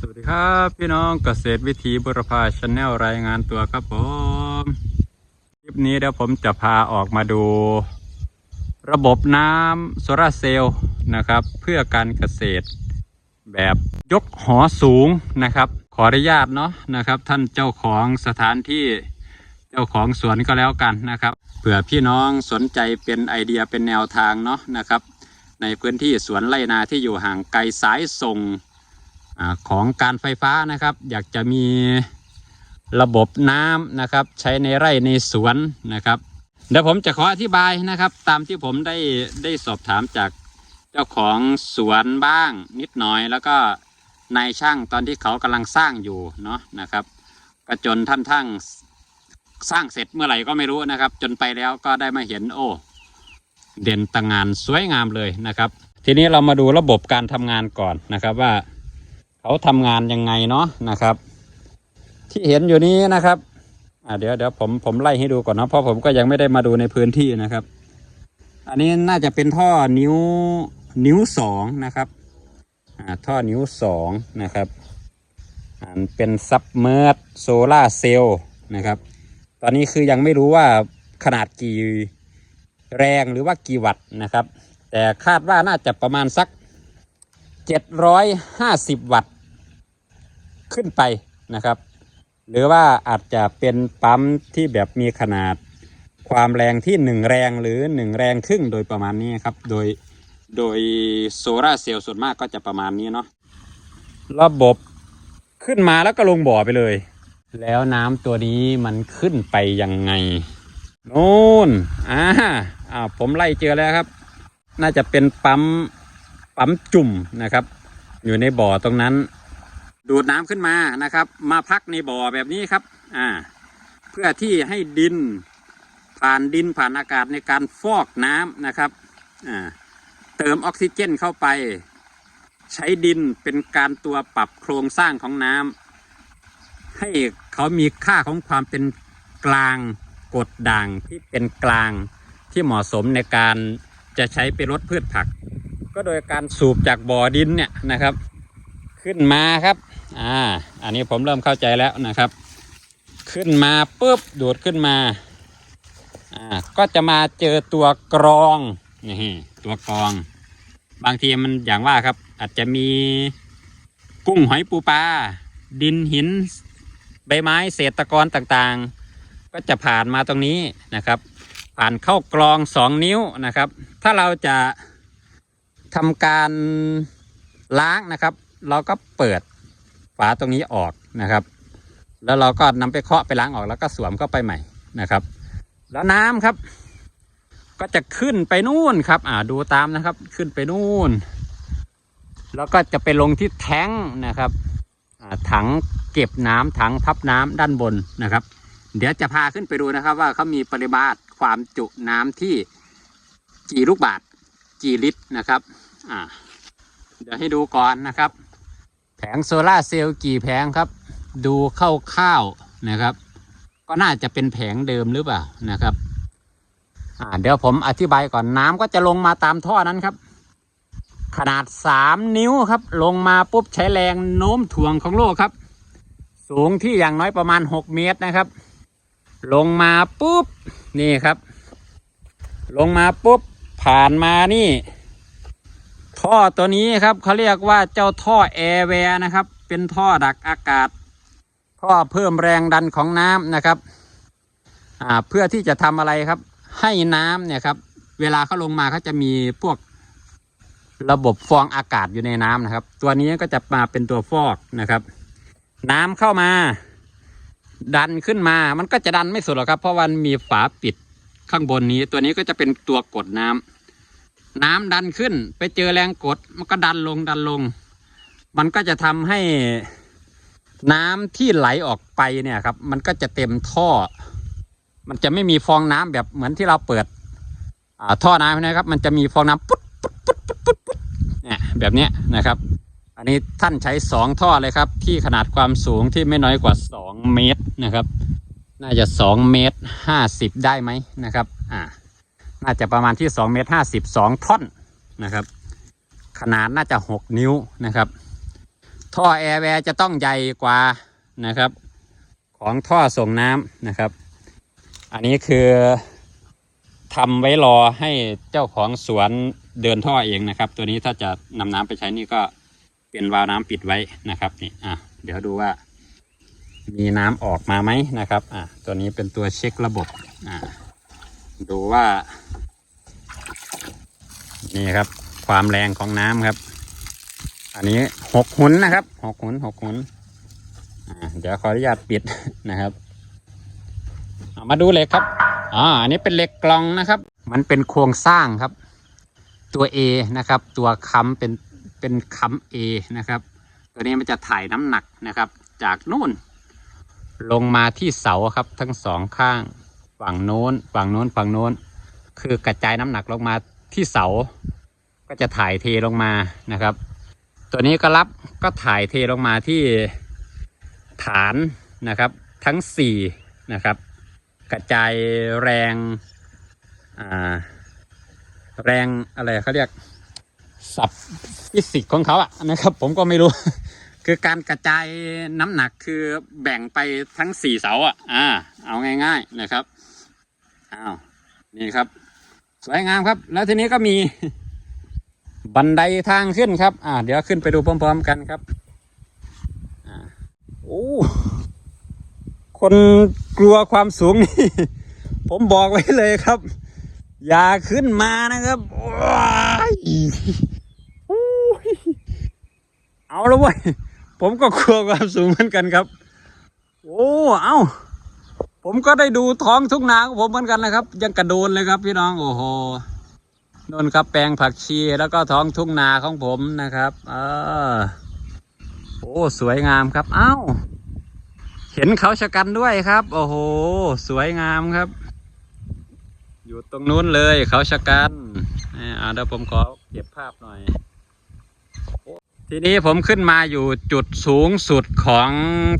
สวัสดีครับพี่น้องเกษตรวิถีบุรพาชาแนลรายงานตัวครับผมคลิปนี้เดี๋ยวผมจะพาออกมาดู ระบบน้ำโซลาร์เซลล์นะครับ เพื่อการเกษตร แบบยกหอสูงนะครับ ขออนุญาตเนาะนะครับ ท่านเจ้าของสถานที่เจ้าของสวนก็แล้วกันนะครับเผื่อพี่น้องสนใจเป็นไอเดียเป็นแนวทางเนาะนะครับ ในพื้นที่สวนไรนาที่อยู่ห่างไกลสายส่ง อของการไฟฟ้านะครับ อยากจะมีระบบน้ำนะครับ ใช้ในไร่ในสวนนะครับเดี๋ยวผมจะขออธิบายนะครับ ตามที่ผมได้ได้สอบถามจากเจ้าของสวนบ้างนิดหน่อย แล้วก็นายช่างตอนที่เขากำลังสร้างอยู่เนาะนะครับก็จนท่านทั้งสร้างเสร็จเมื่อไหร่ก็ไม่รู้นะครับ จนไปแล้วก็ได้มาเห็นโอ้เด่นต่างงานสวยงามเลยนะครับ ทีนี้เรามาดูระบบการทำงานก่อนนะครับว่า เขาทำงานยังไงเนาะนะครับ ที่เห็นอยู่นี้นะครับอ่าเดี๋ยวเดี๋ยวผมผมไล่ให้ดูก่อนนะเพราะผมก็ยังไม่ได้มาดูในพื้นที่นะครับ อันนี้น่าจะเป็นท่อนิ้วนิ้วสองนะครับอ่าท่อนิ้วสองนะครับอ่าเป็นซับเมอร์โซล่าเซลล์นะครับ ตอนนี้คือยังไม่รู้ว่าขนาดกี่แรงหรือว่ากี่วัตต์นะครับ แต่คาดว่าน่าจะประมาณสัก 750 วัตต์ ขึ้นไปนะครับ หรือว่าอาจจะเป็นปั๊มที่แบบมีขนาดความแรงที่ 1 แรงหรือ 1 แรงครึ่งโดยประมาณนี้ครับ โดยโดยโซลาเซลล์ส่วนมากก็จะประมาณนี้เนาะระบบขึ้นมาแล้วก็ลงบ่อไปเลย แล้วน้ำตัวนี้มันขึ้นไปยังไงโน่นอ่าอ่าผมไล่เจอแล้วครับ น่าจะเป็นปั๊ม ปั๊มจุ่มนะครับ อยู่ในบ่อตรงนั้น ดูดน้ำขึ้นมานะครับ มาพักในบ่อแบบนี้ครับอ่าเพื่อที่ให้ดินผ่านดินผ่านอากาศในการฟอกน้ำนะครับอ่าเติมออกซิเจนเข้าไป ใช้ดินเป็นการตัวปรับโครงสร้างของน้ำให้เขามีค่าของความเป็นกลางกดด่างที่เป็นกลางที่เหมาะสมในการจะใช้ไปลดพืชผัก ก็โดยการสูบจากบ่อดินเนี่ยนะครับ ขึ้นมาครับอ่าอันนี้ผมเริ่มเข้าใจแล้วนะครับ ขึ้นมาปุ๊บดูดขึ้นมาอ่าก็จะมาเจอตัวกรองนี่ตัวกรอง บางทีมันอย่างว่าครับ อาจจะมีกุ้งหอยปูปลาดินหิน ใบไม้เศษตะกอนต่างๆ ก็จะผ่านมาตรงนี้นะครับ ผ่านเข้ากรองสองนิ้วนะครับ ถ้าเราจะ ทำการล้างนะครับ เราก็เปิดฝาตรงนี้ออกนะครับ แล้วเราก็นำไปเคาะไปล้างออกแล้วก็สวมเข้าไปใหม่นะครับ แล้วน้ำครับ ก็จะขึ้นไปนู่นครับ อ่าดูตามนะครับ ขึ้นไปนู่น แล้วก็จะไปลงที่แท้งนะครับถังเก็บน้ำถังพับน้ำด้านบนนะครับ เดี๋ยวจะพาขึ้นไปดูนะครับ ว่าเขามีปริมาตรความจุน้ำที่กี่ลูกบาท กี่ลิตรนะครับอ่าเดี๋ยวให้ดูก่อนนะครับ แผงโซลาเซลล์กี่แผงครับ ดูคร่าวๆนะครับ ก็น่าจะเป็นแผงเดิมหรือเปล่านะครับอ่าเดี๋ยวผมอธิบายก่อนน้ำก็จะลงมาตามท่อนั้นครับ ขนาดสามนิ้วครับ ลงมาปุ๊บใช้แรงโน้มถ่วงของโลกครับ สูงที่อย่างน้อยประมาณหกเมตรนะครับ ลงมาปุ๊บนี่ครับ ลงมาปุ๊บ ผ่านมานี่ ท่อตัวนี้ครับเขาเรียกว่าเจ้าท่อแอร์แวร์นะครับ เป็นท่อดักอากาศ ท่อเพิ่มแรงดันของน้ำนะครับเพื่อที่จะทำอะไรครับ ให้น้ำเนี่ยครับ เวลาเขาลงมาเขาจะมีพวกระบบฟองอากาศอยู่ในน้ำนะครับ ตัวนี้ก็จะมาเป็นตัวฟอกนะครับ น้ำเข้ามา ดันขึ้นมา มันก็จะดันไม่สุดหรอกครับ เพราะมันมีฝาปิด ข้างบนนี้ ตัวนี้ก็จะเป็นตัวกดน้ำน้ำดันขึ้น ไปเจอแรงกดมันก็ดันลงดันลง มันก็จะทำให้น้ำที่ไหลออกไปเนี่ยครับ มันก็จะเต็มท่อ มันจะไม่มีฟองน้ำแบบเหมือนที่เราเปิดอ่าท่อน้ำนะครับ มันจะมีฟองน้ำปุ๊ดปุ๊ดปุ๊ดปุ๊ดปุ๊ดปุ๊ดเนี่ยแบบนี้นะครับ อันนี้ท่านใช้สองท่อเลยครับ ที่ขนาดความสูงที่ไม่น้อยกว่าสองเมตรนะครับ น่าจะสองเมตรห้าสิบได้ไหมนะครับ อ่า น่าจะประมาณที่สองเมตรห้าสิบสองท่อนนะครับ ขนาดน่าจะหกนิ้วนะครับ ท่อแอร์แวร์จะต้องใหญ่กว่านะครับ ของท่อส่งน้ำนะครับ อันนี้คือทำไว้รอให้เจ้าของสวนเดินท่อเองนะครับ ตัวนี้ถ้าจะนำน้ำไปใช้นี่ก็เป็นวาล์วน้ำปิดไว้นะครับนี่อะเดี๋ยวดูว่า มีน้ำออกมาไหมนะครับอะตัวนี้เป็นตัวเช็คระบบอะดูว่า นี่ครับ ความแรงของน้ำครับ อันนี้หกหุนนะครับหกหุนหกหุนอ่าเดี๋ยวขออนุญาตปิดนะครับมาดูเหล็กครับอ่าอันนี้เป็นเหล็กกลองนะครับ มันเป็นโครงสร้างครับ ตัว A นะครับ ตัวค้ำเป็นเป็นค้ำ A นะครับ ตัวนี้มันจะถ่ายน้ำหนักนะครับ จากนู่น ลงมาที่เสาครับทั้งสองข้าง ฝั่งโน้น ฝั่งโน้น ฝั่งโน้น คือกระจายน้ำหนักลงมาที่เสา ก็จะถ่ายเทลงมานะครับ ตัวนี้ก็รับก็ถ่ายเทลงมาที่ฐานนะครับทั้งสี่นะครับ กระจายแรงแรงอะไรเขาเรียกสับฟิสิกของเขาอะนะครับ ผมก็ไม่รู้ คือการกระจายน้ำหนักคือแบ่งไปทั้งสี่เสาอะอ่า เอาง่ายๆนะครับอ้าวนี่ครับ สวยงามครับ แล้วทีนี้ก็มี บันไดทางขึ้นครับ อ่า เดี๋ยวขึ้นไปดูพร้อม ๆ กันครับอ่าโอ้คนกลัวความสูงนี่ ผมบอกไว้เลยครับ อย่าขึ้นมานะครับว้ายโอ้ยเอาแล้วเว้ย ผมก็กลัวความสูงเหมือนกันครับ โอ้เอ้า ผมก็ได้ดูท้องทุ่งนาของผมเหมือนกันนะครับ ยังกระโดนเลยครับพี่น้องโอ้โหนนครับแปลงผักชีแล้วก็ท้องทุ่งนาของผมนะครับเออโอ้สวยงามครับ เอ้า เห็นเขาชะกันด้วยครับ โอ้โห สวยงามครับ อยู่ตรงนู้นเลยเขาชะกันอ่าเดี๋ยวผมขอเก็บภาพหน่อย ทีนี้ผมขึ้นมาอยู่จุดสูงสุดของ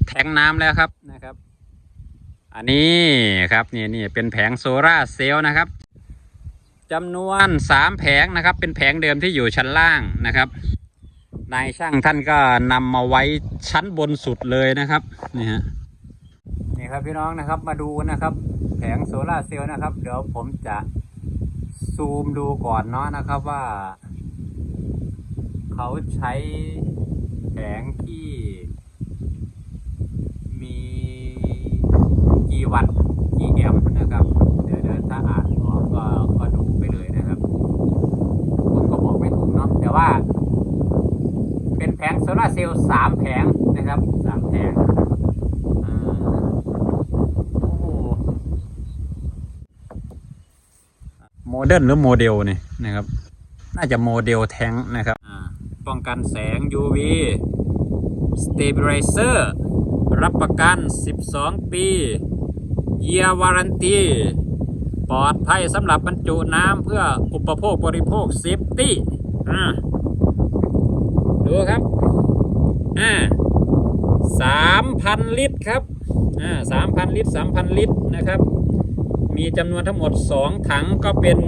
แทงน้ำแล้วครับนะครับ อันนี้ครับนี่นี่เป็นแผงโซล่าเซลล์นะครับจำนวนสามแผงนะครับ เป็นแผงเดิมที่อยู่ชั้นล่างนะครับนายช่างท่านก็นำมาไว้ชั้นบนสุดเลยนะครับนี่ฮะนี่ครับพี่น้องนะครับมาดูนะครับ แผงโซลาเซลล์นะครับ เดี๋ยวผมจะซูมดูก่อนเนาะนะครับว่า เขาใช้แผงที่ มีกี่วัตต์กี่แอมป์นะครับ เดี๋ยวเดี๋ยวถ้าอ่านออกก็ก็ดูไปเลยนะครับผมก็บอกไม่ถูกเนาะแต่ว่า เป็นแผงโซลาเซลล์สามแผงนะครับสามแผงโอ้โหโมเดิร์นหรือโมเดลนี่นะครับ น่าจะโมเดลแท้งนะครับ ป้องกันแสง UV Stabilizer รับประกัน 12 ปี Year Warranty ปลอดภัยสำหรับบรรจุน้ำเพื่ออุปโภคบริโภค Safety ดูครับอ่าสามพันลิตรครับอ่าสามพันลิตรสามพันลิตรนะครับ มีจำนวนทั้งหมดสองถังก็เป็น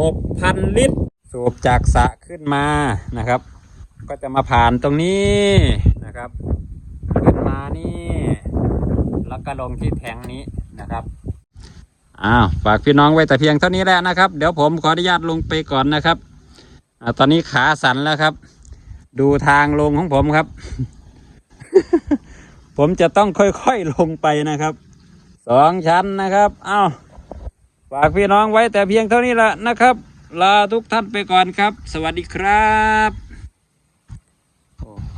หกพันลิตร สูบจากสะขึ้นมานะครับ ก็จะมาผ่านตรงนี้นะครับ ขึ้นมานี่แล้วก็ลงที่แทงนี้นะครับอ้าวฝากพี่น้องไว้แต่เพียงเท่านี้แหละนะครับ เดี๋ยวผมขออนุญาตลงไปก่อนนะครับอตอนนี้ขาสั่นแล้วครับ ดูทางลงของผมครับ ผมจะต้องค่อยๆลงไปนะครับสองชั้นนะครับอ้าวฝากพี่น้องไว้แต่เพียงเท่านี้แหละนะครับ ลาทุกท่านไปก่อนครับ สวัสดีครับ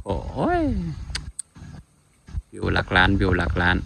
โอ้โหวิวหลักล้านวิวหลักล้าน